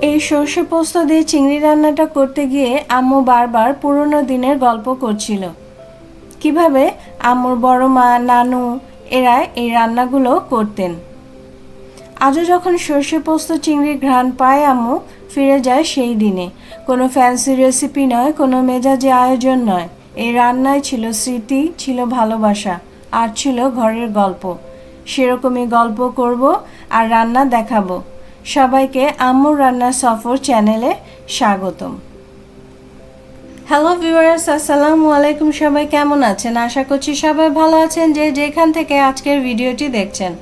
এই সর্ষে পোস্ত দিয়ে চিংড়ি রান্নাটা করতে গিয়ে আম্মু বারবার পুরনো দিনের গল্প করছিল। কীভাবে আম্মুর বড় মা, নানু, এরা এই রান্নাগুলো করতেন। আজও যখন সর্ষে পোস্ত চিংড়ির ঘ্রাণ পায় আম্মু, ফিরে যায় সেই দিনে। কোনো ফ্যান্সি রেসিপি নয়, কোনো মেজাজে আয়োজন নয়। এই রান্নায় ছিল স্মৃতি, ছিল ভালোবাসা, আর ছিল ঘরের গল্প। সেরকমই গল্প করব আর রান্না দেখাবো। সবাইকে আম্মুর রান্নার সফর চ্যানেলে স্বাগতম। হ্যালো ভিউয়ার্স আসসালামু আলাইকুম। সবাই কেমন আছেন? আশা করছি সবাই ভালো আছেন যে যেখান থেকে আজকের ভিডিওটি দেখছেন।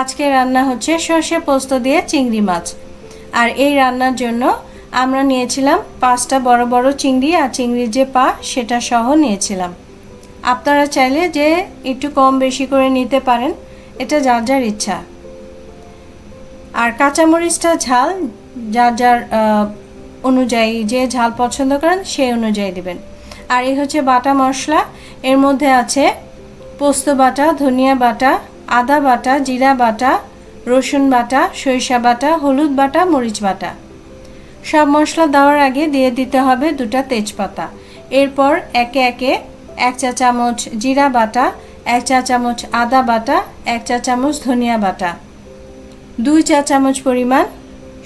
আজকে রান্না হচ্ছে সর্ষে পোস্ত দিয়ে চিংড়ি মাছ। আর এই রান্নার জন্য আমরা নিয়েছিলাম পাঁচটা বড় বড় চিংড়ি আর চিংড়ির যে পা, সেটা সহ নিয়েছিলাম। আপনারা চাইলে যে একটু কম বেশি করে নিতে পারেন, এটা যার যার ইচ্ছা। আর কাঁচামরিচটা ঝাল, যার যার অনুযায়ী যে ঝাল পছন্দ করেন সেই অনুযায়ী দিবেন। আর এই হচ্ছে বাটা মশলা। এর মধ্যে আছে পোস্ত বাটা, ধনিয়া বাটা, আদা বাটা, জিরা বাটা, রসুন বাটা, সরিষা বাটা, হলুদ বাটা, মরিচ বাটা। সব মশলা দেওয়ার আগে দিয়ে দিতে হবে দুটা তেজপাতা। এরপর একে একে এক চা চামচ জিরা বাটা, এক চা চামচ আদা বাটা, এক চা চামচ ধনিয়া বাটা। দুই চা চামচ পরিমাণ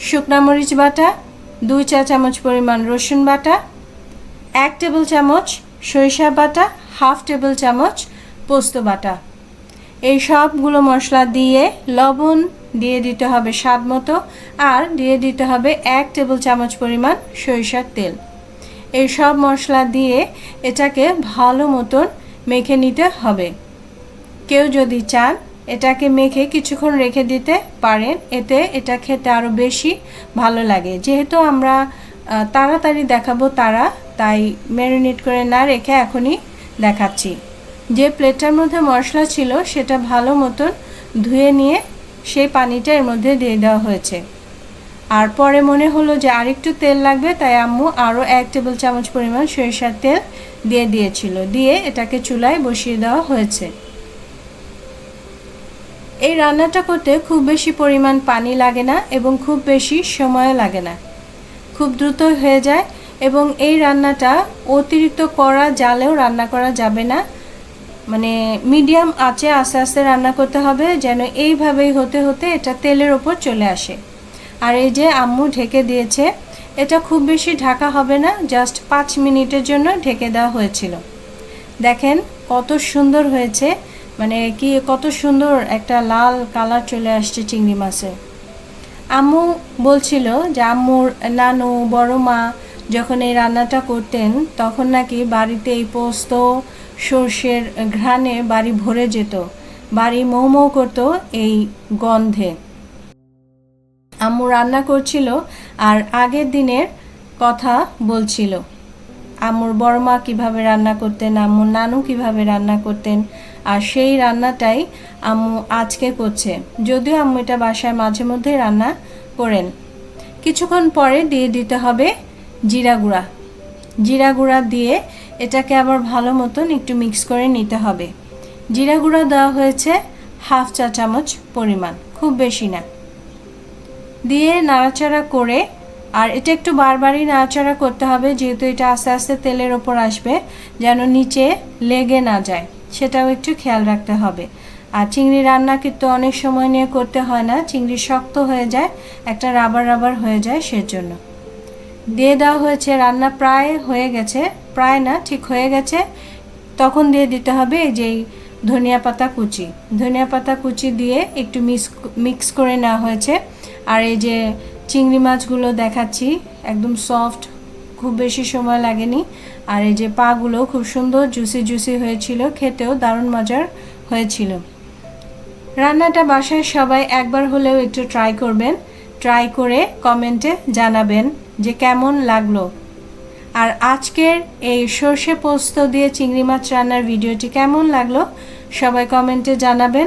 শুকনা মরিচ বাটা, দুই চা চামচ পরিমাণ রসুন বাটা, এক টেবিল চামচ সরিষা বাটা, হাফ টেবিল চামচ পোস্ত বাটা। এই সবগুলো মশলা দিয়ে লবণ দিয়ে দিতে হবে স্বাদ মতো আর দিয়ে দিতে হবে এক টেবিল চামচ পরিমাণ সরিষার তেল। এই সব মশলা দিয়ে এটাকে ভালো মতন মেখে নিতে হবে। কেউ যদি চান এটাকে মেখে কিছুক্ষণ রেখে দিতে পারেন। এতে এটা খেতে আরও বেশি ভালো লাগে। যেহেতু আমরা তাড়াতাড়ি দেখাবো তারা, তাই ম্যারিনেট করে না রেখে এখনই দেখাচ্ছি। যে প্লেটটার মধ্যে মশলা ছিল, সেটা ভালো মতন ধুয়ে নিয়ে সেই পানিটা এর মধ্যে দিয়ে দেওয়া হয়েছে। আর পরে মনে হলো যে আরেকটু তেল লাগবে, তাই আম্মু আরও এক টেবিল চামচ পরিমাণ সরিষার তেল দিয়ে দিয়েছিল। দিয়ে এটাকে চুলায় বসিয়ে দেওয়া হয়েছে। এই রান্নাটা করতে খুব বেশি পরিমাণ পানি লাগে না এবং খুব বেশি সময় লাগে না। খুব দ্রুত হয়ে যায় এবং এই রান্নাটা অতিরিক্ত কড়া জালেও রান্না করা যাবে না। মানে মিডিয়াম আঁচে আস্তে আস্তে রান্না করতে হবে যেন এইভাবেই হতে হতে এটা তেলের ওপর চলে আসে। আর এই যে আম্মু ঢেকে দিয়েছে, এটা খুব বেশি ঢাকা হবে না, জাস্ট পাঁচ মিনিটের জন্য ঢেকে দেওয়া হয়েছিল। দেখেন কত সুন্দর হয়েছে মানে কি, কত সুন্দর একটা লাল কালার চলে আসছে চিংড়ি মাছে আম্মু বলছিল যে, আম্মুর নানু, বড় মা যখন এই রান্নাটা করতেন, তখন নাকি বাড়িতে এই পোস্ত, সর্ষের ঘ্রাণে বাড়ি ভরে যেত। বাড়ি মৌ মৌ করতো এই গন্ধে। আম্মু রান্না করছিল আর আগের দিনের কথা বলছিল। আম্মুর বড় মা কীভাবে রান্না করতেন, আম্মুর নানু কীভাবে রান্না করতেন, আর সেই রান্নাটাই আম্মু আজকে করছে। যদিও আম্মু এটা বাসায় মাঝে মধ্যে রান্না করেন। কিছুক্ষণ পরে দিয়ে দিতে হবে জিরা গুঁড়া। জিরা গুঁড়া দিয়ে এটাকে আবার ভালো মতন একটু মিক্স করে নিতে হবে। জিরা গুঁড়া দেওয়া হয়েছে হাফ চা চামচ পরিমাণ, খুব বেশি না। দিয়ে নাড়াচাড়া করে আর এটা একটু বারবারই নাড়াচাড়া করতে হবে, যেহেতু এটা আস্তে আস্তে তেলের ওপর আসবে, যেন নিচে লেগে না যায়, সেটাও একটু খেয়াল রাখতে হবে। আর চিংড়ি রান্না কিন্তু অনেক সময় নিয়ে করতে হয় না, চিংড়ি শক্ত হয়ে যায়, একটা রাবার রাবার হয়ে যায় সেজন্য। দিয়ে দেওয়া হয়েছে, রান্না প্রায় হয়ে গেছে, প্রায় না, ঠিক হয়ে গেছে। তখন দিয়ে দিতে হবে এই যেই ধনিয়া পাতা কুচি। ধনিয়া পাতা কুচি দিয়ে একটু মিক্স মিক্স করে নেওয়া হয়েছে। আর এই যে চিংড়ি মাছগুলো দেখাচ্ছি। একদম সফট খুব বেশি সময় লাগেনি। আর এই যে পাগুলো খুব সুন্দর জুসি জুসি হয়েছিল, খেতেও দারুণ মজার হয়েছিল। রান্নাটা বাসায় সবাই একবার হলেও একটু ট্রাই করবেন। ট্রাই করে কমেন্টে জানাবেন যে কেমন লাগল। আর আজকের এই সর্ষে পোস্ত দিয়ে চিংড়ি মাছ রান্নার ভিডিওটি কেমন লাগল? সবাই কমেন্টে জানাবেন।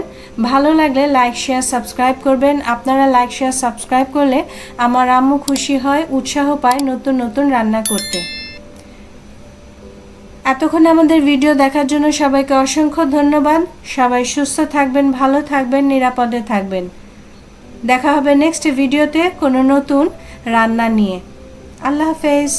ভালো লাগলে লাইক শেয়ার সাবস্ক্রাইব করবেন। আপনারা লাইক শেয়ার সাবস্ক্রাইব করলে আমার আম্মু খুশি হয়, উৎসাহ পায় নতুন নতুন রান্না করতে। এতক্ষণ আমাদের ভিডিও দেখার জন্য সবাইকে অসংখ্য ধন্যবাদ। সবাই সুস্থ থাকবেন, ভালো থাকবেন, নিরাপদে থাকবেন। দেখা হবে নেক্সট ভিডিওতে কোনো নতুন রান্না নিয়ে। আল্লাহ হাফেজ।